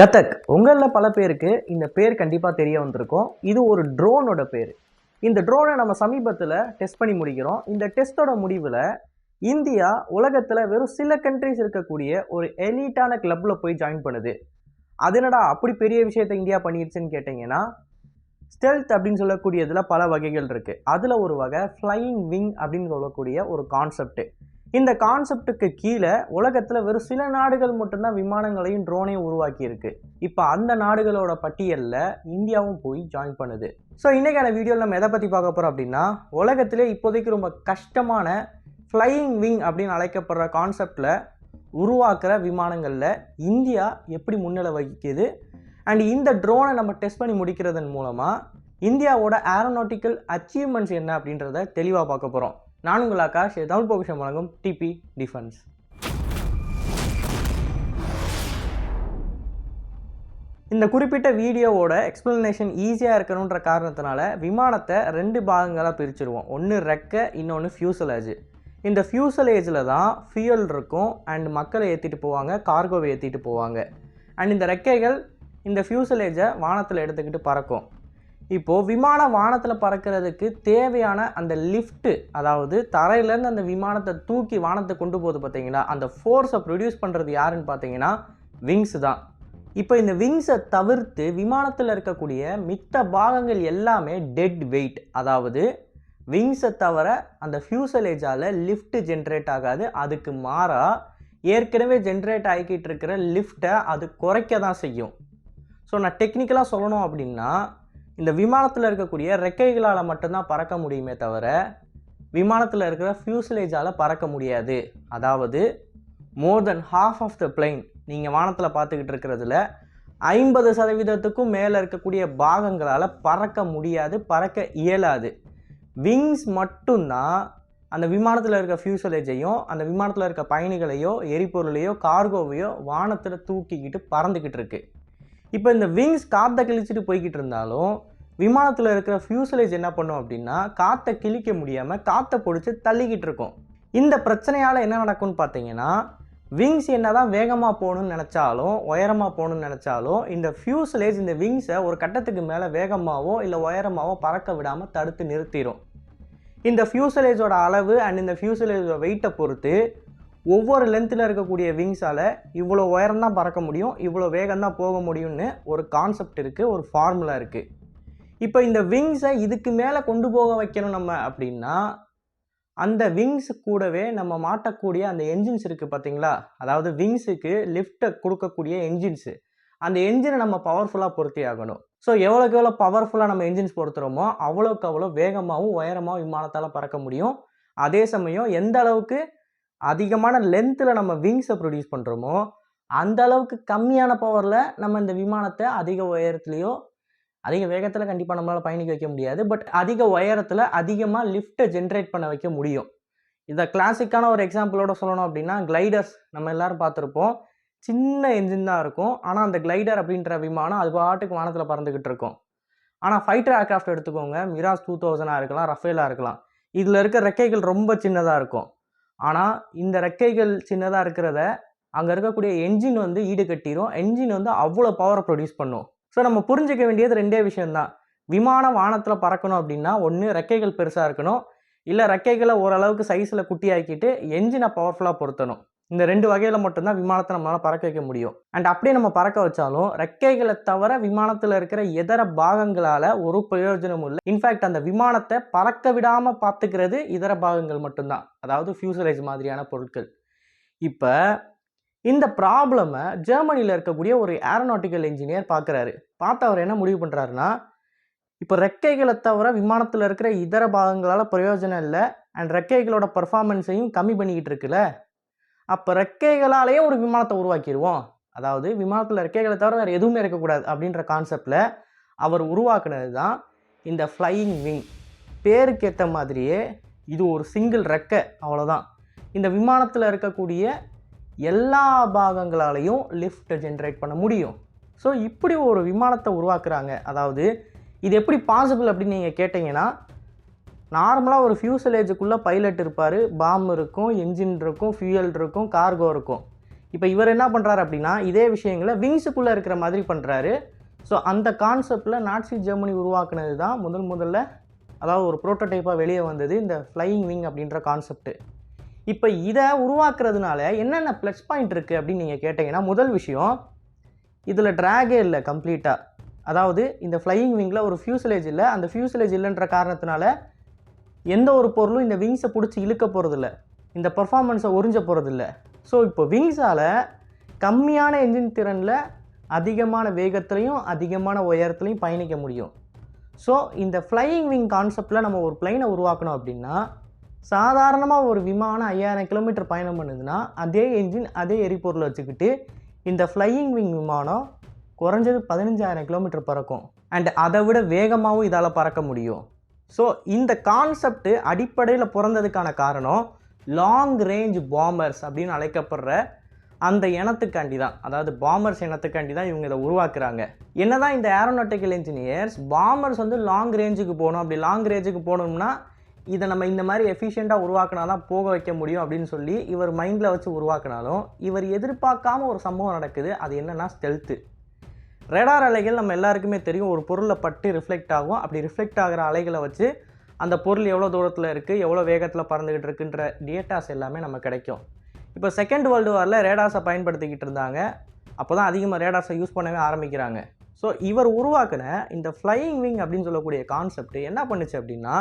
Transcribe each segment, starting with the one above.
கதக் உங்களில் பல பேருக்கு இந்த பேர் கண்டிப்பாக தெரிய வந்திருக்கும். இது ஒரு ட்ரோனோட பேர். இந்த ட்ரோனை நம்ம சமீபத்தில் டெஸ்ட் பண்ணி முடிக்கிறோம். இந்த டெஸ்ட்டோட முடிவில் இந்தியா உலகத்தில் வெறும் சில கண்ட்ரிஸ் இருக்கக்கூடிய ஒரு எலீட்டான கிளப்பில் போய் ஜாயின் பண்ணுது. அது என்னடா அப்படி பெரிய விஷயத்தை இந்தியா பண்ணிருச்சுன்னு கேட்டிங்கன்னா ஸ்டெல்த் அப்படின்னு சொல்லக்கூடியதில் பல வகைகள் இருக்குது அதில் ஒரு வகை ஃப்ளையிங் விங் அப்படின்னு சொல்லக்கூடிய ஒரு கான்செப்ட் இந்த கான்செப்டுக்கு கீழே உலகத்தில் வெறும் சில நாடுகள் மட்டும்தான் விமானங்களையும் ட்ரோனையும் உருவாக்கியிருக்கு. இப்போ அந்த நாடுகளோட பட்டியலில் இந்தியாவும் போய் ஜாயின் பண்ணுது. ஸோ இன்றைக்கான வீடியோவில் நம்ம எதை பற்றி பார்க்க போகிறோம் அப்படின்னா உலகத்திலே இப்போதைக்கு ரொம்ப கஷ்டமான ஃப்ளையிங் விங் அப்படின்னு அழைக்கப்படுற கான்செப்டில் உருவாக்குற விமானங்களில் இந்தியா எப்படி முன்னிலை வகிக்குது? அண்ட் இந்த ட்ரோனை நம்ம டெஸ்ட் பண்ணி முடிக்கிறதன் மூலமாக இந்தியாவோட ஏரோநாட்டிக்கல் அச்சீவ்மெண்ட்ஸ் என்ன அப்படின்றத தெளிவாக பார்க்க போகிறோம் நான் உங்கள் ஆகாஷ் தமிழ் பொக்கிஷம் வழங்கும் டிபி டிஃபென்ஸ் இந்த குறிப்பிட்ட வீடியோவோட எக்ஸ்பிளனேஷன் ஈஸியாக இருக்கணுன்ற காரணத்தினால விமானத்தை ரெண்டு பாகங்களாக பிரிச்சிருவோம். ஒன்று ரெக்கை இன்னொன்று ஃபியூசலேஜ் இந்த ஃபியூசலேஜில் தான் ஃபியூல் இருக்கும் அண்ட் மக்களை ஏற்றிட்டு போவாங்க கார்கோவை ஏற்றிட்டு போவாங்க. அண்ட் இந்த ரெக்கைகள் இந்த ஃபியூசலேஜை வானத்தில் எடுத்துக்கிட்டு பறக்கும். இப்போது விமானம் வானத்தில் பறக்கிறதுக்கு தேவையான அந்த லிஃப்ட்டு அதாவது தரையிலேருந்து அந்த விமானத்தை தூக்கி வானத்தை கொண்டு போகுது பார்த்தீங்களா அந்த ஃபோர்ஸை ப்ரொடியூஸ் பண்ணுறது யாருன்னு பார்த்தீங்கன்னா விங்ஸ் தான். இப்போ இந்த விங்ஸை தவிர்த்து விமானத்தில் இருக்கக்கூடிய மித்த பாகங்கள் எல்லாமே டெட் வெயிட் அதாவது விங்ஸை தவிர அந்த ஃபியூசலேஜால் லிஃப்ட் ஜென்ரேட் ஆகாது அதுக்கு மாறாக ஏற்கனவே ஜென்ரேட் ஆகிக்கிட்டு இருக்கிற லிஃப்ட்டை அது குறைக்க தான் செய்யும். ஸோ நான் டெக்னிக்கலாக சொல்லணும் அப்படின்னா இந்த விமானத்தில் இருக்கக்கூடிய ரெக்கைகளால் மட்டும்தான் பறக்க முடியுமே தவிர விமானத்தில் இருக்கிற ஃபியூசலேஜால் பறக்க முடியாது. அதாவது more than half of the plane நீங்கள் வானத்தில் பார்த்துக்கிட்டு இருக்கிறதுல ஐம்பது சதவீதத்துக்கும் மேலே இருக்கக்கூடிய பாகங்களால் பறக்க முடியாது பறக்க இயலாது. விங்ஸ் மட்டும்தான் அந்த விமானத்தில் இருக்க ஃபியூசலேஜையும் அந்த விமானத்தில் இருக்க பயணிகளையோ எரிபொருளையோ கார்கோவையோ வானத்தில் தூக்கிக்கிட்டு பறந்துக்கிட்டு இருக்கு. இப்போ இந்த விங்ஸ் காற்றை கிழிச்சிட்டு போய்கிட்டு இருந்தாலும் விமானத்தில் இருக்கிற ஃபியூசலேஜ் என்ன பண்ணும் அப்படின்னா காற்றை கிழிக்க முடியாமல் காற்றை பிடிச்சி தள்ளிக்கிட்டு இருக்கும். இந்த பிரச்சனையால் என்ன நடக்கும்னு பார்த்தீங்கன்னா விங்ஸ் என்ன தான் வேகமாக போகணும்னு நினச்சாலும் உயரமாக போகணும்னு நினச்சாலும் இந்த ஃபியூசலேஜ் இந்த விங்ஸை ஒரு கட்டத்துக்கு மேலே வேகமாகவோ இல்லை உயரமாகவோ பறக்க விடாமல் தடுத்து நிறுத்திடும் இந்த ஃபியூசலேஜோட அளவு அண்ட் இந்த ஃபியூசலேஜோட வெயிட்டை பொறுத்து ஒவ்வொரு லென்த்தில் இருக்கக்கூடிய விங்ஸால் இவ்வளோ உயரம் தான் பறக்க முடியும் இவ்வளோ வேகம் தான் போக முடியும்னு ஒரு கான்செப்ட் இருக்குது ஒரு ஃபார்முலா இருக்குது இப்போ இந்த விங்ஸை இதுக்கு மேலே கொண்டு போக வைக்கணும் நம்ம அப்படின்னா அந்த விங்ஸ் கூடவே நம்ம மாட்டக்கூடிய அந்த என்ஜின்ஸ் இருக்குது பார்த்தீங்களா அதாவது விங்ஸுக்கு லிஃப்ட்டை கொடுக்கக்கூடிய என்ஜின்ஸு அந்த என்ஜினை நம்ம பவர்ஃபுல்லாக பொருத்தி ஆகணும். ஸோ எவ்வளோக்கு எவ்வளோ பவர்ஃபுல்லாக நம்ம என்ஜின்ஸ் பொருத்துகிறோமோ அவ்வளோக்கு அவ்வளோ வேகமாகவும் உயரமாகவும் விமானத்தால் பறக்க முடியும். அதே சமயம் எந்த அளவுக்கு அதிகமான லென்த்தில் நம்ம விங்ஸை ப்ரொடியூஸ் பண்ணுறோமோ அந்த அளவுக்கு கம்மியான பவரில் நம்ம இந்த விமானத்தை அதிக உயரத்துலேயோ அதிக வேகத்தில் கண்டிப்பாக நம்மளால் பயணிக்க வைக்க முடியாது. பட் அதிக உயரத்தில் அதிகமாக லிஃப்ட்டை ஜென்ரேட் பண்ண வைக்க முடியும். இதை கிளாசிக்கான ஒரு எக்ஸாம்பிளோட சொல்லணும் அப்படின்னா கிளைடர்ஸ் நம்ம எல்லாரும் பார்த்துருப்போம். சின்ன என்ஜின் தான் இருக்கும். ஆனால் அந்த கிளைடர் அப்படின்ற விமானம் அது பாட்டுக்கு வானத்தில் பறந்துக்கிட்டு இருக்கும். ஆனால் ஃபைட்டர் ஏர்க்ராஃப்ட் எடுத்துக்கோங்க. மிராஸ் டூ தௌசண்டாக இருக்கலாம் ரஃபேலாக இருக்கலாம். இதில் இருக்க ரெக்கைகள் ரொம்ப சின்னதாக இருக்கும். ஆனால் இந்த ரெக்கைகள் சின்னதாக இருக்கிறத அங்கே இருக்கக்கூடிய என்ஜின் வந்து ஈடு கட்டிடும் என்ஜின் வந்து அவ்வளோ பவர் ப்ரொடியூஸ் பண்ணும். ஸோ நம்ம புரிஞ்சிக்க வேண்டியது ரெண்டே விஷயம்தான். விமானம் வானத்தில் பறக்கணும் அப்படின்னா ஒன்று ரெக்கைகள் பெருசாக இருக்கணும். இல்லை ரெக்கைகளை ஓரளவுக்கு சைஸில் குட்டியாக்கிட்டு என்ஜினை பவர்ஃபுல்லாக பொருத்தணும். இந்த ரெண்டு வகையில் மட்டும்தான் விமானத்தை நம்மளால் பறக்க வைக்க முடியும். அண்ட் அப்படியே நம்ம பறக்க வச்சாலும் ரெக்கைகளை தவிர விமானத்தில் இருக்கிற இதர பாகங்களால் ஒரு பிரயோஜனமும் இல்லை. இன்ஃபேக்ட் அந்த விமானத்தை பறக்க விடாமல் பார்த்துக்கிறது இதர பாகங்கள் மட்டும்தான். அதாவது ஃபியூசலேஜ் மாதிரியான பொருட்கள். இப்போ இந்த ப்ராப்ளமை ஜெர்மனியில் இருக்கக்கூடிய ஒரு ஏரோநாட்டிக்கல் இன்ஜினியர் பார்க்குறாரு பார்த்து அவர் என்ன முடிவு பண்ணுறாருன்னா இப்போ ரெக்கைகளை தவிர விமானத்தில் இருக்கிற இதர பாகங்களால் பிரயோஜனம் இல்லை அண்ட் ரெக்கைகளோட பர்ஃபார்மன்ஸையும் கம்மி பண்ணிக்கிட்டு இருக்குல்ல அப்போ ரெக்கைகளாலேயே ஒரு விமானத்தை உருவாக்கிடுவோம் அதாவது விமானத்தில் ரெக்கைகளை தவிர வேறு எதுவுமே இருக்கக்கூடாது அப்படின்ற கான்செப்டில் அவர் உருவாக்குனது தான் இந்த ஃப்ளையிங் விங் பேருக்கு ஏற்ற மாதிரியே இது ஒரு சிங்கிள் ரெக்கை அவ்வளோதான் இந்த விமானத்தில் இருக்கக்கூடிய எல்லா பாகங்களாலையும் லிஃப்ட்டை ஜென்ரேட் பண்ண முடியும். ஸோ இப்படி ஒரு விமானத்தை உருவாக்குறாங்க. அதாவது இது எப்படி பாசிபிள் அப்படின்னு நீங்கள் கேட்டிங்கன்னா நார்மலாக ஒரு ஃபியூசலேஜுக்குள்ளே பைலட் இருப்பார். பாம் இருக்கும் என்ஜின் இருக்கும் ஃபியூயல் இருக்கும் கார்கோ இருக்கும். இப்போ இவர் என்ன பண்ணுறாரு அப்படின்னா இதே விஷயங்களை விங்ஸுக்குள்ளே இருக்கிற மாதிரி பண்ணுறாரு ஸோ அந்த கான்செப்டில் நாட்சி ஜெர்மனி உருவாக்குனது தான் முதல் முதல்ல அதாவது ஒரு ப்ரோட்டோடைப்பாக வெளியே வந்தது இந்த ஃப்ளையிங் விங் அப்படின்ற கான்செப்ட்டு இப்போ இதை உருவாக்குறதுனால என்னென்ன ப்ளஸ் பாயிண்ட் இருக்குது அப்படின்னு நீங்கள் கேட்டிங்கன்னா முதல் விஷயம் இதில் ட்ராகே இல்லை கம்ப்ளீட்டாக அதாவது இந்த ஃப்ளையிங் விங்கில் ஒரு ஃபியூசலேஜ் இல்லை. அந்த ஃபியூசலேஜ் இல்லைன்ற காரணத்தினால எந்த ஒரு பொருளும் இந்த விங்ஸை பிடிச்சி இழுக்க போகிறதில்ல இந்த பர்ஃபார்மன்ஸை உறிஞ்ச போகிறதில்ல ஸோ இப்போ விங்ஸால் கம்மியான என்ஜின் திறனில் அதிகமான வேகத்துலையும் அதிகமான உயரத்துலையும் பயணிக்க முடியும். ஸோ இந்த ஃப்ளையிங் விங் கான்செப்டில் நம்ம ஒரு பிளைனை உருவாக்கணும் அப்படின்னா சாதாரணமாக ஒரு விமானம் ஐயாயிரம் கிலோமீட்டர் பயணம் பண்ணுதுன்னா அதே என்ஜின் அதே எரிபொருளை வச்சுக்கிட்டு இந்த ஃப்ளையிங் விங் விமானம் குறைஞ்சது பதினஞ்சாயிரம் கிலோமீட்டர் பறக்கும். அண்ட் அதை விட வேகமாகவும் இதால் பறக்க முடியும். ஸோ இந்த கான்செப்ட் அடிப்படையில் பிறந்ததுக்கான காரணம் லாங் ரேஞ்ச் பாம்பர்ஸ் அப்படின்னு அழைக்கப்படுற அந்த இனத்துக்காண்டி தான் அதாவது பாம்பர்ஸ் இனத்துக்காண்டி தான் இவங்க இதை உருவாக்குறாங்க. என்னதான் இந்த ஏரோநாட்டிக்கல் இன்ஜினியர்ஸ் பாம்பர்ஸ் வந்து லாங் ரேஞ்சுக்கு போகணும். அப்படி லாங் ரேஞ்சுக்கு போகணும்னா இதை நம்ம இந்த மாதிரி எஃபிஷியண்ட்டாக உருவாக்கினா தான் போக வைக்க முடியும் அப்படின்னு சொல்லி இவர் மைண்டில் வச்சு உருவாக்கினாலும் இவர் எதிர்பார்க்காம ஒரு சம்பவம் நடக்குது. அது என்னென்னா ஸ்டெல்த்து ரேடார் அலைகள் நம்ம எல்லாருக்குமே தெரியும். ஒரு பொருளை பட்டு ரிஃப்ளெக்ட் ஆகும். அப்படி ரிஃப்ளெக்ட் ஆகிற அலைகளை வச்சு அந்த பொருள் எவ்வளோ தூரத்தில் இருக்குது எவ்வளோ வேகத்தில் பறந்துக்கிட்டு இருக்குன்ற டேட்டாஸ் எல்லாமே நம்ம கிடைக்கும். இப்போ செகண்ட் வேர்ல்டு வாரில் ரேடாஸை பயன்படுத்திக்கிட்டு இருந்தாங்க. அப்போ தான் அதிகமாக ரேடாஸை யூஸ் பண்ணவே ஆரம்பிக்கிறாங்க. ஸோ இவர் உருவாக்கின இந்த ஃப்ளையிங் விங் அப்படின்னு சொல்லக்கூடிய கான்செப்ட் என்ன பண்ணுச்சு அப்படின்னா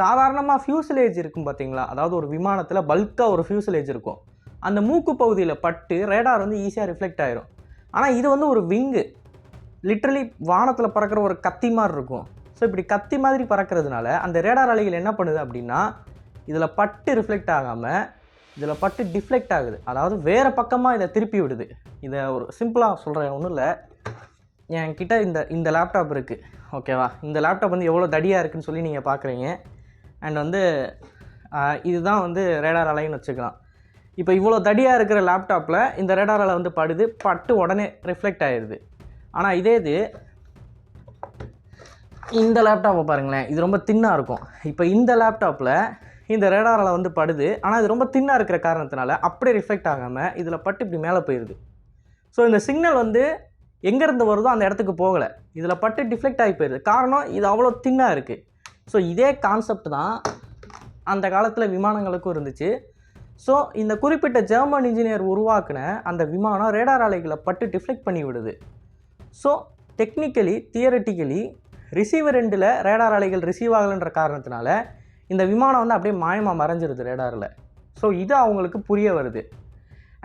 சாதாரணமாக ஃபியூசிலேஜ் இருக்கும் பார்த்தீங்களா அதாவது ஒரு விமானத்தில் பல்காக ஒரு ஃபியூசிலேஜ் இருக்கும். அந்த மூக்கு பகுதியில் பட்டு ரேடார் வந்து ஈஸியாக ரிஃப்ளெக்ட் ஆயிரும். ஆனால் இது வந்து ஒரு விங்கு லிட்ரலி வானத்தில் பறக்கிற ஒரு கத்தி மாதிரி இருக்கும். ஸோ இப்படி கத்தி மாதிரி பறக்கிறதுனால அந்த ரேடார் அலைகள் என்ன பண்ணுது அப்படின்னா இதில் பட்டு ரிஃப்ளெக்ட் ஆகாமல் இதில் பட்டு டிஃப்ளெக்ட் ஆகுது. அதாவது வேறு பக்கமாக இதை திருப்பி விடுது. இதை ஒரு சிம்பிளாக சொல்கிறேன் ஒன்றும் இல்லை. என்கிட்ட இந்த இந்த லேப்டாப் இருக்குது ஓகேவா இந்த லேப்டாப் வந்து எவ்வளோ தடியாக இருக்குதுன்னு சொல்லி நீங்கள் பார்க்குறீங்க அண்ட் வந்து இதுதான் வந்து ரேடார் அலைன்னு வச்சுக்கலாம். இப்போ இவ்வளோ தடியாக இருக்கிற லேப்டாப்பில் இந்த ரேடார் அலை வந்து படுது பட்டு உடனே ரிஃப்ளெக்ட் ஆயிடுது. ஆனால் இதே இது இந்த லேப்டாப்பை பாருங்களேன் இது ரொம்ப தின்னாக இருக்கும். இப்போ இந்த லேப்டாப்பில் இந்த ரேடார் அலை வந்து படுது ஆனால் இது ரொம்ப தின்னாக இருக்கிற காரணத்தினால அப்படியே ரிஃப்ளெக்ட் ஆகாமல் இதில் பட்டு இப்படி மேலே போயிடுது ஸோ இந்த சிக்னல் வந்து எங்கேருந்து வருதோ அந்த இடத்துக்கு போகலை. இதில் பட்டு டிஃப்ளெக்ட் ஆகி போயிடுது காரணம் இது அவ்வளோ தின்னாக இருக்குது ஸோ இதே கான்செப்ட் தான் அந்த காலத்தில் விமானங்களுக்கும் இருந்துச்சு. ஸோ இந்த குறிப்பிட்ட ஜெர்மன் இன்ஜினியர் உருவாக்குன அந்த விமானம் ரேடார் அலைகளை பட்டு டிஃப்ளெக்ட் பண்ணி விடுது. ஸோ டெக்னிக்கலி தியரட்டிக்கலி ரிசீவர் ரெண்டில் ரேடார் அலைகள் ரிசீவ் ஆகலைன்ற காரணத்தினால இந்த விமானம் வந்து அப்படியே மாயமாக மறைஞ்சிருது ரேடாரில் ஸோ இது அவங்களுக்கு புரிய வருது.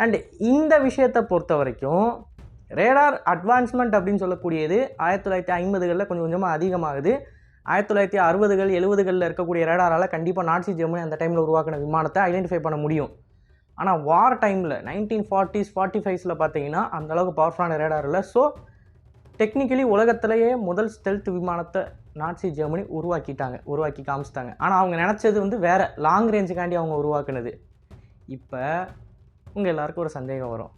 அண்ட் இந்த விஷயத்தை பொறுத்த வரைக்கும் ரேடார் அட்வான்ஸ்மெண்ட் அப்படின்னு சொல்லக்கூடியது ஆயிரத்தி தொள்ளாயிரத்தி ஐம்பதுகளில் கொஞ்சம் கொஞ்சமாக அதிகமாகுது. ஆயிரத்தி தொள்ளாயிரத்தி அறுபதுகள் எழுபதுகளில் இருக்கக்கூடிய ரேடாரால் கண்டிப்பாக நாட்சி ஜெர்மனி அந்த டைமில் உருவாக்கின விமானத்தை ஐடென்டிஃபை பண்ண முடியும். ஆனால் வார் டைமில் நைன்டீன் ஃபார்ட்டிஸ் ஃபார்ட்டி ஃபைவ்ஸில் பார்த்தீங்கன்னா அந்த அளவுக்கு பவர்ஃபுல்லான ரேடார் இல்லை. ஸோ டெக்னிக்கலி உலகத்திலேயே முதல் ஸ்டெல்த் விமானத்தை நாட்சி ஜெர்மனி உருவாக்கிட்டாங்க உருவாக்கி காமிச்சிட்டாங்க. ஆனால் அவங்க நினச்சது வந்து வேறு லாங் ரேஞ்சுக்காண்டி அவங்க உருவாக்குனது. இப்போ உங்கள் எல்லாருக்கும் ஒரு சந்தேகம் வரும்.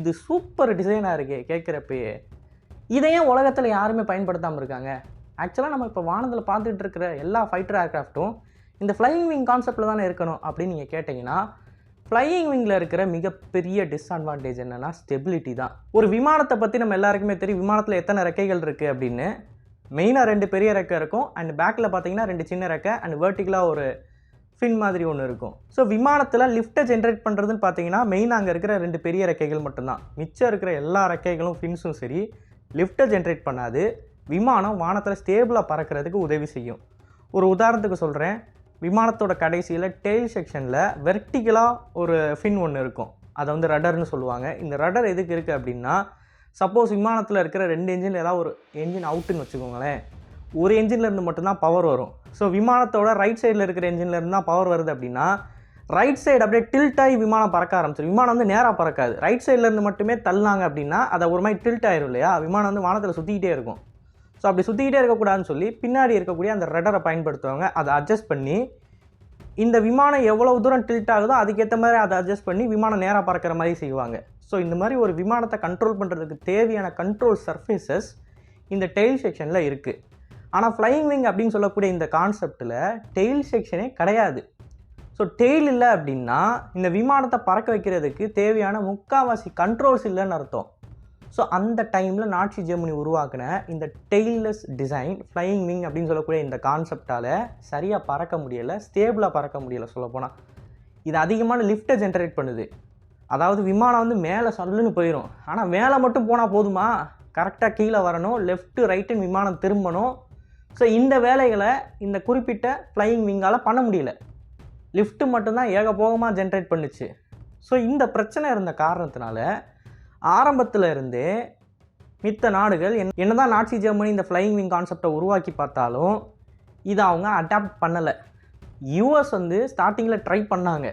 இது சூப்பர் டிசைனாக இருக்கே கேட்குறப்பயே இதையும் உலகத்தில் யாருமே பயன்படுத்தாமல் இருக்காங்க. ஆக்சுவலாக நம்ம இப்போ வானத்தில் பார்த்துட்டு இருக்கிற எல்லா ஃபைட்டர் ஏர்க்ராஃப்ட்டும் இந்த ஃப்ளையிங் விங் கான்செப்டில் தானே இருக்கணும் அப்படின்னு நீங்கள் கேட்டிங்கன்னா ஃப்ளையிங் விங்கில் இருக்கிற மிகப்பெரிய டிஸ்அட்வான்டேஜ் என்னென்னா ஸ்டெபிலிட்டி தான். ஒரு விமானத்தை பற்றி நம்ம எல்லாருக்குமே தெரியும் விமானத்தில் எத்தனை ரெக்கைகள் இருக்குது அப்படின்னு. மெயினாக ரெண்டு பெரிய ரெக்கை இருக்கும் அண்ட் பேக்கில் பார்த்தீங்கன்னா ரெண்டு சின்ன ரெக்கை அண்ட் வேர்ட்டிக்கலாக ஒரு ஃபின் மாதிரி ஒன்று இருக்கும். ஸோ விமானத்தில் லிஃப்ட்டை ஜென்ரேட் பண்ணுறதுன்னு பார்த்தீங்கன்னா மெயினாக அங்கே இருக்கிற ரெண்டு பெரிய ரெக்கைகள் மட்டும்தான். மிச்சம் இருக்கிற எல்லா ரெக்கைகளும் ஃபின்ஸும் சரி லிஃப்ட்டை ஜென்ரேட் பண்ணாது. விமானம் வானத்தில் ஸ்டேபிளாக பறக்கிறதுக்கு உதவி செய்யும். ஒரு உதாரணத்துக்கு சொல்கிறேன் விமானத்தோட கடைசியில் டெய்ல் செக்ஷனில் வெர்டிகலாக ஒரு ஃபின் ஒன்று இருக்கும். அதை வந்து ரடர்னு சொல்லுவாங்க. இந்த ரடர் எதுக்கு இருக்குது அப்படின்னா சப்போஸ் விமானத்தில் இருக்கிற ரெண்டு என்ஜின் ஏதாவது ஒரு என்ஜின் அவுட்டுன்னு வச்சுக்கோங்களேன். ஒரு என்ஜின்லேருந்து மட்டும்தான் பவர் வரும். ஸோ விமானத்தோட ரைட் சைடில் இருக்கிற என்ஜின்லேருந்து தான் பவர் வருது அப்படின்னா ரைட் சைடு அப்படியே டில்ட் ஆகி விமானம் பறக்க ஆரம்பிச்சிடும் விமானம் வந்து நேராக பறக்காது. ரைட் சைடில் இருந்து மட்டுமே தள்ளாங்க அப்படின்னா அதை ஒரு மாதிரி டில்ட் ஆயிரும் இல்லையா? விமானம் வந்து வானத்தில் சுற்றிக்கிட்டே இருக்கும். ஸோ அப்படி சுற்றிக்கிட்டே இருக்கக்கூடாதுன்னு சொல்லி பின்னாடி இருக்கக்கூடிய அந்த ரெடரை பயன்படுத்துவாங்க. அதை அட்ஜஸ்ட் பண்ணி இந்த விமானம் எவ்வளோ தூரம் டில்ட் ஆகுதோ அதுக்கேற்ற மாதிரி அதை அட்ஜஸ்ட் பண்ணி விமானம் நேராக பறக்கிற மாதிரி செய்வாங்க. ஸோ இந்த மாதிரி ஒரு விமானத்தை கண்ட்ரோல் பண்ணுறதுக்கு தேவையான கண்ட்ரோல் சர்ஃபேசஸ் இந்த டெயில் செக்ஷனில் இருக்குது ஆனால் ஃப்ளையிங் விங் அப்படின்னு சொல்லக்கூடிய இந்த கான்செப்டில் டெயில் செக்ஷனே கிடையாது. ஸோ டெய்ல் இல்லை அப்படின்னா இந்த விமானத்தை பறக்க வைக்கிறதுக்கு தேவையான முக்காவாசி கண்ட்ரோல்ஸ் இல்லைன்னு அர்த்தம். ஸோ அந்த டைமில் நாட்சி ஜெர்மனி உருவாக்கின இந்த டெய்லெஸ் டிசைன் ஃப்ளையிங் விங் அப்படின்னு சொல்லக்கூடிய இந்த கான்செப்டால் சரியாக பறக்க முடியலை ஸ்டேபிளாக பறக்க முடியலை சொல்லப்போனால் இது அதிகமான லிஃப்ட்டை ஜென்ரேட் பண்ணுது. அதாவது விமானம் வந்து மேலே சல்லுன்னு போயிடும் ஆனால் மேலே மட்டும் போனால் போதுமா? கரெக்டாக கீழே வரணும் லெஃப்ட்டு ரைட்டுன்னு விமானம் திரும்பணும். ஸோ இந்த வேலைகளை இந்த குறிப்பிட்ட ஃப்ளையிங் விங்கால் பண்ண முடியல. லிஃப்ட்டு மட்டும்தான் ஏகபோகமாக ஜென்ரேட் பண்ணுச்சு. ஸோ இந்த பிரச்சனை இருந்த காரணத்தினால ஆரம்பத்தில் இருந்தே மித்த நாடுகள் என் என்னதான் நாட்சி ஜெர்மனி இந்த ஃப்ளையிங் விங் கான்செப்டை உருவாக்கி பார்த்தாலும் இதை அவங்க அடாப்ட் பண்ணலை. யூஎஸ் வந்து ஸ்டார்டிங்கில் ட்ரை பண்ணாங்க.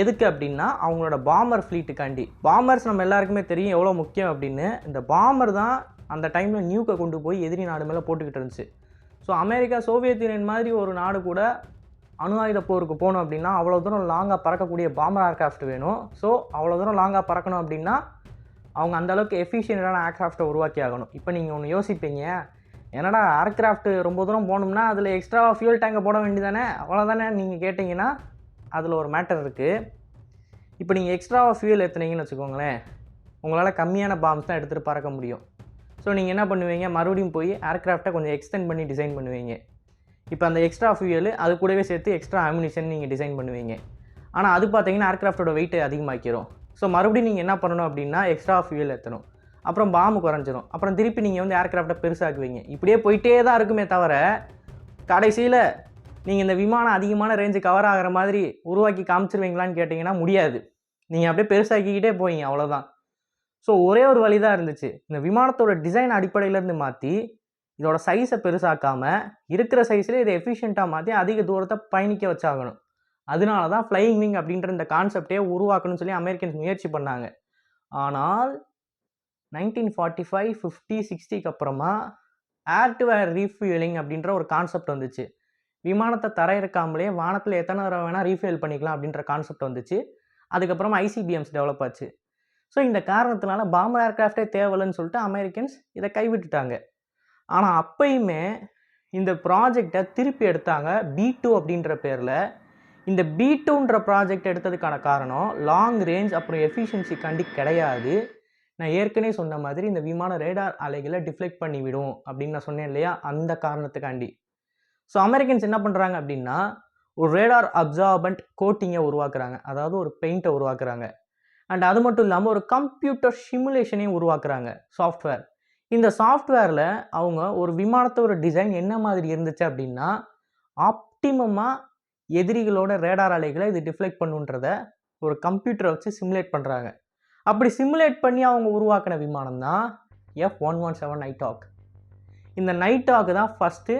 எதுக்கு அப்படின்னா அவங்களோட பாமர் ஃப்ளீட்டுக்காண்டி பாமர்ஸ் நம்ம எல்லாருக்குமே தெரியும் எவ்வளோ முக்கியம் அப்படின்னு. இந்த பாமர் தான் அந்த டைமில் நியூக்கை கொண்டு போய் எதிரி நாடு மேலே போட்டுக்கிட்டு இருந்துச்சு. ஸோ அமெரிக்கா சோவியத் யூனியன் மாதிரி ஒரு நாடு கூட அணு ஆயுத போருக்கு போகணும் அப்படின்னா அவ்வளோ தூரம் லாங்காக பறக்கக்கூடிய பாமர் ஏர்க்ராஃப்ட் வேணும். ஸோ அவ்வளோ தூரம் லாங்காக பறக்கணும் அப்படின்னா அவங்க அந்த அளவுக்கு எஃபிஷியண்டான ஏர்க்ராஃப்ட்டை உருவாக்கி ஆகணும் இப்போ நீங்கள் ஒன்று யோசிப்பீங்க என்னடா ஏர்க்ராஃப்ட் ரொம்ப தூரம் போகணும்னா அதில் எக்ஸ்ட்ரா ஃபியூல் டேங்கை போட வேண்டியதானே அவ்வளோதானே நீங்கள் கேட்டிங்கன்னா அதில் ஒரு மேட்டர் இருக்குது இப்போ நீங்கள் எக்ஸ்ட்ராவாக ஃபியூல் ஏற்றுனீங்கன்னு வச்சுக்கோங்களேன் உங்களால் கம்மியான பாம்ஸ் தான் எடுத்துகிட்டு பறக்க முடியும். ஸோ நீங்கள் என்ன பண்ணுவீங்க? மறுபடியும் போய் ஏர்க்ராஃப்ட்டை கொஞ்சம் எக்ஸ்டெண்ட் பண்ணி டிசைன் பண்ணுவீங்க. இப்போ அந்த எக்ஸ்ட்ரா ஃபியூல் அது கூடவே சேர்த்து எக்ஸ்ட்ரா அம்யூனிஷன் நீங்கள் டிசைன் பண்ணுவீங்க. ஆனால் அது பார்த்தீங்கன்னா ஏர்க்ராஃப்டோட வெயிட்டை அதிகமாக்கிறோம் ஸோ மறுபடியும் நீங்கள் என்ன பண்ணணும் அப்படின்னா எக்ஸ்ட்ரா ஃபியூல் ஏற்றணும் அப்புறம் பாம்பு குறைஞ்சிரும். அப்புறம் திருப்பி நீங்கள் வந்து ஏர்க்ராஃப்டை பெருசாக்குவீங்க. இப்படியே போயிட்டே தான் இருக்குமே தவிர கடைசியில் நீங்கள் இந்த விமானம் அதிகமான ரேஞ்சு கவர் ஆகிற மாதிரி உருவாக்கி காமிச்சிருவீங்களான்னு கேட்டிங்கன்னா முடியாது. நீங்கள் அப்படியே பெருசாக்கிக்கிட்டே போவீங்க அவ்வளோதான் ஸோ ஒரே ஒரு வழி தான் இருந்துச்சு. இந்த விமானத்தோட டிசைன் அடிப்படையிலேருந்து மாற்றி இதோட சைஸை பெருசாக்காமல் இருக்கிற சைஸில் இதை எஃபிஷியண்ட்டாக மாற்றி அதிக தூரத்தை பயணிக்க வச்சாகணும். அதனால தான் ஃப்ளையிங் விங் அப்படின்ற இந்த கான்செப்டே உருவாக்கணும்னு சொல்லி அமெரிக்கன்ஸ் முயற்சி பண்ணாங்க. ஆனால் நைன்டீன் ஃபார்ட்டி ஃபைவ் ஃபிஃப்டி சிக்ஸ்டிக்கு அப்புறமா ஏர் டு ஏர் ரீஃபியூலிங் அப்படின்ற ஒரு கான்செப்ட் வந்துச்சு. விமானத்தை தரையிறக்காமலே வானத்தில் எத்தனை தடவை வேணால் ரீஃபியூல் பண்ணிக்கலாம் அப்படின்ற கான்செப்ட் வந்துச்சு. அதுக்கப்புறமா ஐசிபிஎம்ஸ் டெவலப் ஆச்சு. ஸோ இந்த காரணத்தினால பாம்பர் ஏர்க்ராஃப்டே தேவையில்லைன்னு சொல்லிட்டு அமெரிக்கன்ஸ் இதை கைவிட்டுட்டாங்க. ஆனால் அப்பயுமே இந்த ப்ராஜெக்டை திருப்பி எடுத்தாங்க பி டூ அப்படின்ற பேரில் இந்த பி டூன்ற ப்ராஜெக்ட் எடுத்ததுக்கான காரணம் லாங் ரேஞ்ச் அப்புறம் எஃபிஷியன்சிக்காண்டி கிடையாது. நான் ஏற்கனவே சொன்ன மாதிரி இந்த விமான ரேடார் அலைகளை டிஃப்ளெக்ட் பண்ணிவிடும் அப்படின்னு நான் சொன்னேன் இல்லையா? அந்த காரணத்துக்காண்டி. ஸோ அமெரிக்கன்ஸ் என்ன பண்ணுறாங்க அப்படின்னா ஒரு ரேடார் அப்சார்பண்ட் கோட்டிங்கை உருவாக்குறாங்க. அதாவது ஒரு பெயிண்ட்டை உருவாக்குறாங்க. அண்ட் அது மட்டும் இல்லாமல் ஒரு கம்ப்யூட்டர் சிமுலேஷனையும் உருவாக்குறாங்க சாஃப்ட்வேர் இந்த சாஃப்ட்வேரில் அவங்க ஒரு விமானத்தோட டிசைன் என்ன மாதிரி இருந்துச்சு அப்படின்னா ஆப்டிமமாக எதிரிகளோட ரேடார் அலைகளை இது டிஃப்ளெக்ட் பண்ணுன்றத ஒரு கம்ப்யூட்டரை வச்சு சிமுலேட் பண்ணுறாங்க அப்படி சிமுலேட் பண்ணி அவங்க உருவாக்கின விமானம் தான் F one one seven Nighthawk இந்த நைட்டாக் தான் ஃபஸ்ட்டு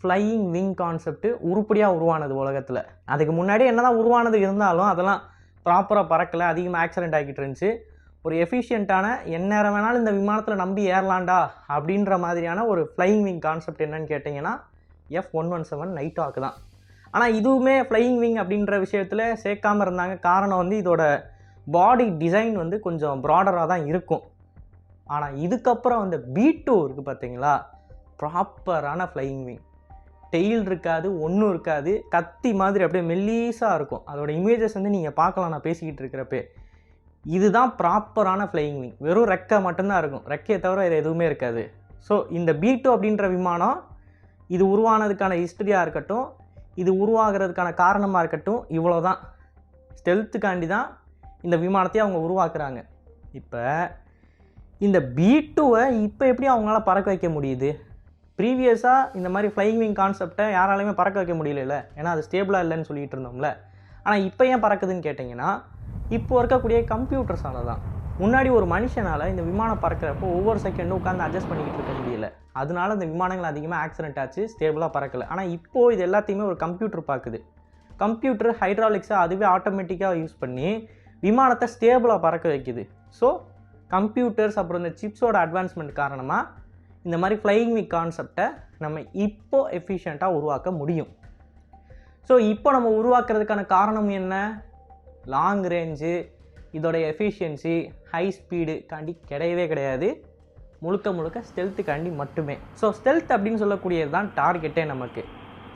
ஃப்ளையிங் விங் கான்செப்ட் உருப்படியாக உருவானது உலகத்தில். அதுக்கு முன்னாடி என்ன தான் உருவானது இருந்தாலும் அதெல்லாம் ப்ராப்பராக பறக்கலை அதிகமாக ஆக்சிடென்ட் ஆகிட்டு இருந்துச்சு. ஒரு எஃபிஷியண்ட்டான எந்நேரம் வேணாலும் இந்த விமானத்தில் நம்பி ஏறலாண்டா அப்படின்ற மாதிரியான ஒரு ஃப்ளையிங் விங் கான்செப்ட் என்னன்னு கேட்டிங்கன்னா F one one seven Nighthawk தான். ஆனால் இதுவுமே ஃப்ளையிங் விங் அப்படின்ற விஷயத்தில் சேர்க்காமல் இருந்தாங்க. காரணம் வந்து இதோட பாடி டிசைன் வந்து கொஞ்சம் ப்ராடராக தான் இருக்கும். ஆனால் இதுக்கப்புறம் அந்த பி டூ இருக்குது பார்த்தீங்களா ப்ராப்பரான ஃப்ளையிங் விங் டெயில் இருக்காது ஒன்றும் இருக்காது. கத்தி மாதிரி அப்படியே மெல்லீஸாக இருக்கும். அதோட இமேஜஸ் வந்து நீங்கள் பார்க்கலாம் நான் பேசிக்கிட்டு இருக்கிறப்பே. இதுதான் ப்ராப்பரான ஃப்ளையிங் விங் வெறும் ரெக்கை மட்டும்தான் இருக்கும். ரெக்கையை தவிர இது எதுவுமே இருக்காது. ஸோ இந்த பி டூ அப்படின்ற விமானம் இது உருவானதுக்கான ஹிஸ்டரியாக இருக்கட்டும் இது உருவாகிறதுக்கான காரணமாக இருக்கட்டும் இவ்வளோ தான் ஸ்டெல்த்துக்காண்டி தான் இந்த விமானத்தையே அவங்க உருவாக்குறாங்க. இப்போ இந்த பி டூவை இப்போ எப்படி அவங்களால பறக்க வைக்க முடியுது? ப்ரீவியஸாக இந்த மாதிரி ஃப்ளைங் விங் கான்செப்டை யாராலையுமே பறக்க வைக்க முடியல ஏன்னா அது ஸ்டேபிளாக இல்லைன்னு சொல்லிட்டு இருந்தோம்ல. ஆனால் இப்போ ஏன் பறக்குதுன்னு கேட்டிங்கன்னா இப்போ இருக்கக்கூடிய கம்ப்யூட்டர்ஸால தான் முன்னாடி ஒரு மனுஷனால் இந்த விமானம் பறக்கிறப்போ ஒவ்வொரு செகண்டும் உட்காந்து அட்ஜஸ்ட் பண்ணிக்கிட்டு இருக்க முடியல. அதனால இந்த விமானங்கள் அதிகமாக ஆக்சிடென்ட் ஆச்சு ஸ்டேபிளாக பறக்கலை. ஆனால் இப்போது இது எல்லாத்தையுமே ஒரு கம்ப்யூட்டர் பார்க்குது கம்ப்யூட்டர் ஹைட்ராலிக்ஸை அதுவே ஆட்டோமேட்டிக்காக யூஸ் பண்ணி விமானத்தை ஸ்டேபிளாக பறக்க வைக்குது. ஸோ கம்ப்யூட்டர்ஸ் அப்புறம் இந்த சிப்ஸோட அட்வான்ஸ்மெண்ட் காரணமாக இந்த மாதிரி ஃப்ளையிங் விக் கான்செப்டை நம்ம இப்போ எஃபிஷியண்ட்டாக உருவாக்க முடியும். ஸோ இப்போ நம்ம உருவாக்குறதுக்கான காரணம் என்ன? லாங் ரேஞ்சு இதோட எஃபிஷியன்சி ஹை ஸ்பீடு காண்டி கிடையவே கிடையாது. முழுக்க முழுக்க ஸ்டெல்த்துக்காண்டி மட்டுமே. ஸோ ஸ்டெல்த் அப்படின்னு சொல்லக்கூடியது தான் டார்கெட்டே நமக்கு.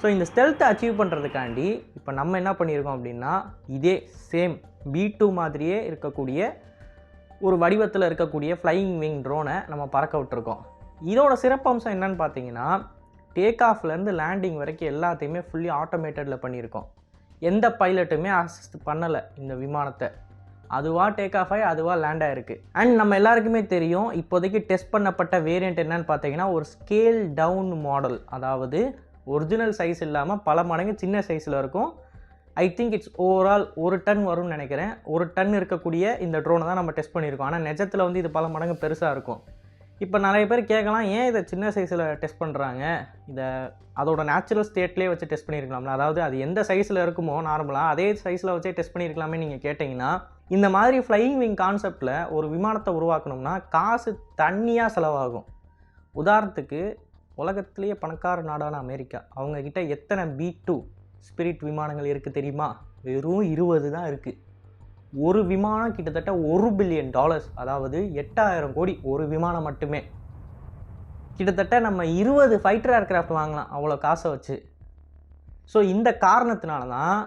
ஸோ இந்த ஸ்டெல்த்தை அச்சீவ் பண்ணுறதுக்காண்டி இப்போ நம்ம என்ன பண்ணியிருக்கோம் அப்படின்னா இதே சேம் பி டூ மாதிரியே இருக்கக்கூடிய ஒரு வடிவத்தில் இருக்கக்கூடிய ஃப்ளையிங் விங் ட்ரோனை நம்ம பறக்க விட்டுருக்கோம். இதோட சிறப்பம்சம் என்னன்னு பார்த்தீங்கன்னா டேக் ஆஃப்லேருந்து லேண்டிங் வரைக்கும் எல்லாத்தையுமே ஃபுல்லி ஆட்டோமேட்டடில் பண்ணியிருக்கோம். எந்த பைலட்டுமே அசிஸ்ட் பண்ணலை இந்த விமானத்தை. அதுவாக டேக் ஆஃப் ஆகி அதுவாக லேண்ட் ஆகிருக்கு அண்ட் நம்ம எல்லாருக்குமே தெரியும் இப்போதைக்கு டெஸ்ட் பண்ணப்பட்ட வேரியண்ட் என்னன்னு பார்த்தீங்கன்னா ஒரு ஸ்கேல் டவுன் மாடல் அதாவது ஒரிஜினல் சைஸ் இல்லாமல் பல மடங்கு சின்ன சைஸில் இருக்கும். ஐ திங்க் இட்ஸ் ஓவரால் ஒரு டன் வரும்னு நினைக்கிறேன். ஒரு டன் இருக்கக்கூடிய இந்த ட்ரோனை தான் நம்ம டெஸ்ட் பண்ணியிருக்கோம். ஆனால் நிஜத்தில் வந்து இது பல மடங்கு பெருசாக இருக்கும். இப்போ நிறைய பேர் கேட்கலாம் ஏன் இதை சின்ன சைஸில் டெஸ்ட் பண்ணுறாங்க இதை அதோட நேச்சுரல் ஸ்டேட்லேயே வச்சு டெஸ்ட் பண்ணியிருக்கலாம்ல. அதாவது அது எந்த சைஸில் இருக்குமோ நார்மலாக அதே சைஸில் வச்சே டெஸ்ட் பண்ணியிருக்கலாமே நீங்கள் கேட்டிங்கன்னா இந்த மாதிரி ஃப்ளையிங் விங் கான்செப்டில் ஒரு விமானத்தை உருவாக்கணும்னா காசு தண்ணியாக செலவாகும். உதாரணத்துக்கு உலகத்திலேயே பணக்கார நாடான அமெரிக்கா. அவங்கக்கிட்ட எத்தனை பி டூ ஸ்பிரிட் விமானங்கள் இருக்குது தெரியுமா? வெறும் இருபது தான் இருக்குது ஒரு விமானம் கிட்டத்தட்ட ஒரு பில்லியன் டாலர்ஸ் அதாவது எட்டாயிரம் கோடி ஒரு விமானம் மட்டுமே. கிட்டத்தட்ட நம்ம இருபது ஃபைட்டர் ஏர்க்ராஃப்ட் வாங்கலாம் அவ்வளோ காசை வச்சு. ஸோ இந்த காரணத்தினால தான்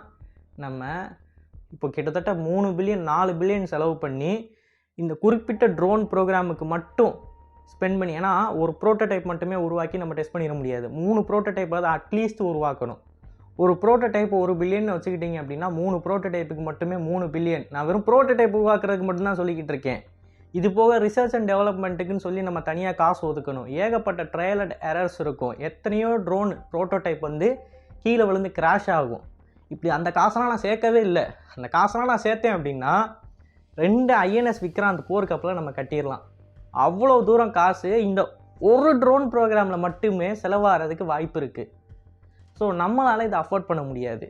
நம்ம இப்போ கிட்டத்தட்ட மூணு பில்லியன் நாலு பில்லியன் செலவு பண்ணி இந்த குறிப்பிட்ட ட்ரோன் ப்ரோக்ராமுக்கு மட்டும் ஸ்பெண்ட் பண்ணி ஏன்னா ஒரு ப்ரோட்டோடைப் மட்டுமே உருவாக்கி நம்ம டெஸ்ட் பண்ணிட முடியாது. மூணு ப்ரோட்டோடைப்பாவது அட்லீஸ்ட் உருவாக்கணும். ஒரு ப்ரோட்டோடைப் ஒரு பில்லியன் வச்சுக்கிட்டீங்க அப்படின்னா மூணு ப்ரோட்டோடைப்புக்கு மட்டுமே மூணு பில்லியன் நான் வெறும் ப்ரோட்டோடைப் உருவாக்குறதுக்கு மட்டும்தான் சொல்லிக்கிட்டு இருக்கேன். இது போக ரிசர்ச் அண்ட் டெவலப்மெண்ட்டுக்குன்னு சொல்லி நம்ம தனியாக காசு ஒதுக்கணும். ஏகப்பட்ட ட்ரையல் அண்ட் எரர்ஸ் இருக்கும். எத்தனையோ ட்ரோன் ப்ரோட்டோடைப் வந்து கீழே விழுந்து கிராஷ் ஆகும். இப்படி அந்த காசெல்லாம் நான் சேர்க்கவே இல்லை. அந்த காசெல்லாம் நான் சேர்த்தேன் அப்படின்னா ரெண்டு ஐஎன்எஸ் விக்ராந்த் போர் கப்பலை நம்ம கட்டிடலாம். அவ்வளோ தூரம் காசு இந்த ஒரு ட்ரோன் ப்ரோக்ராமில் மட்டுமே செலவாகிறதுக்கு வாய்ப்பு இருக்குது ஸோ நம்மளால் இதை அஃபோர்ட் பண்ண முடியாது.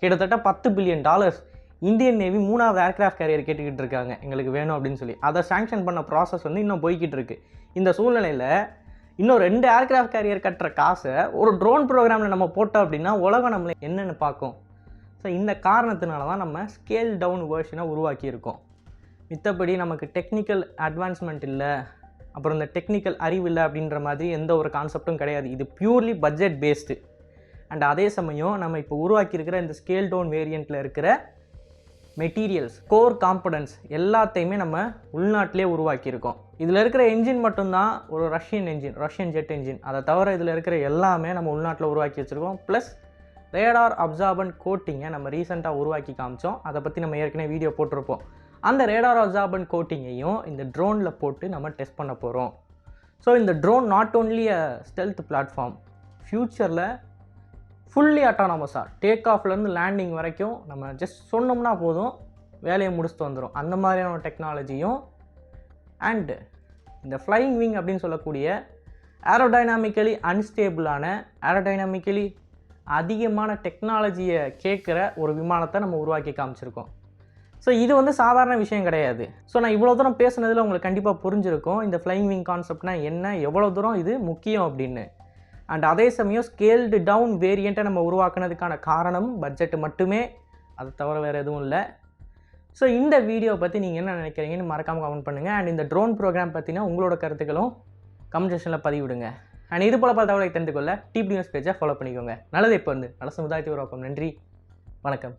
கிட்டத்தட்ட பத்து பில்லியன் டாலர்ஸ் இந்தியன் நேவி மூணாவது ஏர்க்ராஃப்ட் கேரியர் கேட்டுக்கிட்டு இருக்காங்க. எங்களுக்கு வேணும் அப்படின்னு சொல்லி. அதை சாங்ஷன் பண்ண ப்ராசஸ் வந்து இன்னும் போய்கிட்டு இருக்கு. இந்த சூழ்நிலையில் இன்னும் ரெண்டு ஏர்கிராஃப்ட் கேரியர் கட்டுற காசை ஒரு ட்ரோன் ப்ரோக்ராமில் நம்ம போட்டோம் அப்படின்னா உலகம் நம்மளை என்னென்னு பார்க்கும். ஸோ இந்த காரணத்தினால தான் நம்ம ஸ்கேல் டவுன் வேர்ஷனை உருவாக்கியிருக்கோம். மித்தபடி நமக்கு டெக்னிக்கல் அட்வான்ஸ்மெண்ட் இல்லை. அப்புறம் இந்த டெக்னிக்கல் அறிவு இல்லை அப்படின்ற மாதிரி எந்த ஒரு கான்செப்டும் கிடையாது. இது பியூர்லி பட்ஜெட் பேஸ்டு அண்ட் அதே சமயம் நம்ம இப்போ உருவாக்கியிருக்கிற இந்த ஸ்கேல் டவுன் வேரியண்ட்டில் இருக்கிற மெட்டீரியல்ஸ் கோர் காம்பனன்ட்ஸ் எல்லாத்தையுமே நம்ம உள்நாட்டிலே உருவாக்கியிருக்கோம். இதில் இருக்கிற என்ஜின் மட்டும்தான் ஒரு Russian engine Russian jet engine அதை தவிர இதில் இருக்கிற எல்லாமே நம்ம உள்நாட்டில் உருவாக்கி வச்சுருக்கோம். ப்ளஸ் ரேடார் அப்சார்பன் கோட்டிங்கை நம்ம ரீசெண்டாக உருவாக்கி காமிச்சோம். அதை பற்றி நம்ம ஏற்கனவே வீடியோ போட்டிருப்போம். அந்த ரேடார் அப்சார்பன் கோட்டிங்கையும் இந்த ட்ரோனில் போட்டு நம்ம டெஸ்ட் பண்ண போகிறோம் ஸோ இந்த drone not only a stealth platform ஃப்யூச்சரில் ஃபுல்லி அட்டானமஸாக டேக் ஆஃப்லேருந்து லேண்டிங் வரைக்கும் நம்ம ஜஸ்ட் சொன்னோம்னா போதும். வேலையை முடிச்சுட்டு வந்துடும் அந்த மாதிரியான டெக்னாலஜியும் அண்டு இந்த ஃப்ளையிங் விங் அப்படின்னு சொல்லக்கூடிய ஏரோடைனாமிக்கலி அன்ஸ்டேபிளான ஏரோடைனாமிக்கலி அதிகமான டெக்னாலஜியை கேட்குற ஒரு விமானத்தை நம்ம உருவாக்கி காமிச்சிருக்கோம். ஸோ இது வந்து சாதாரண விஷயம் கிடையாது. ஸோ நான் இவ்வளோ தூரம் பேசுனதில் உங்களுக்கு கண்டிப்பாக புரிஞ்சிருக்கும். இந்த ஃப்ளைங் விங் கான்செப்ட்னா என்ன எவ்வளோ தூரம் இது முக்கியம் அப்படின்னு. அண்ட் அதே சமயம் ஸ்கேல்டு டவுன் வேரியண்ட்டை நம்ம உருவாக்குனதுக்கான காரணம் பட்ஜெட் மட்டுமே. அதை தவிர வேறு எதுவும் இல்லை. ஸோ இந்த வீடியோ பற்றி நீங்கள் என்ன நினைக்கிறீங்கன்னு மறக்காமல் கமெண்ட் பண்ணுங்கள் அண்ட் இந்த ட்ரோன் ப்ரோக்ராம் பற்றினா உங்களோட கருத்துக்களும் கமெண்ட் செக்ஷனில் பதிவிடுங்க. அண்ட் இது போல பல தகவலை தெரிந்து கொள்ள டிபி நியூஸ் பேஜை ஃபாலோ பண்ணிக்கோங்க. நல்லது இப்போ வந்து நல்ல சமுதாயத்தை உருவாக்கம் நன்றி. வணக்கம்.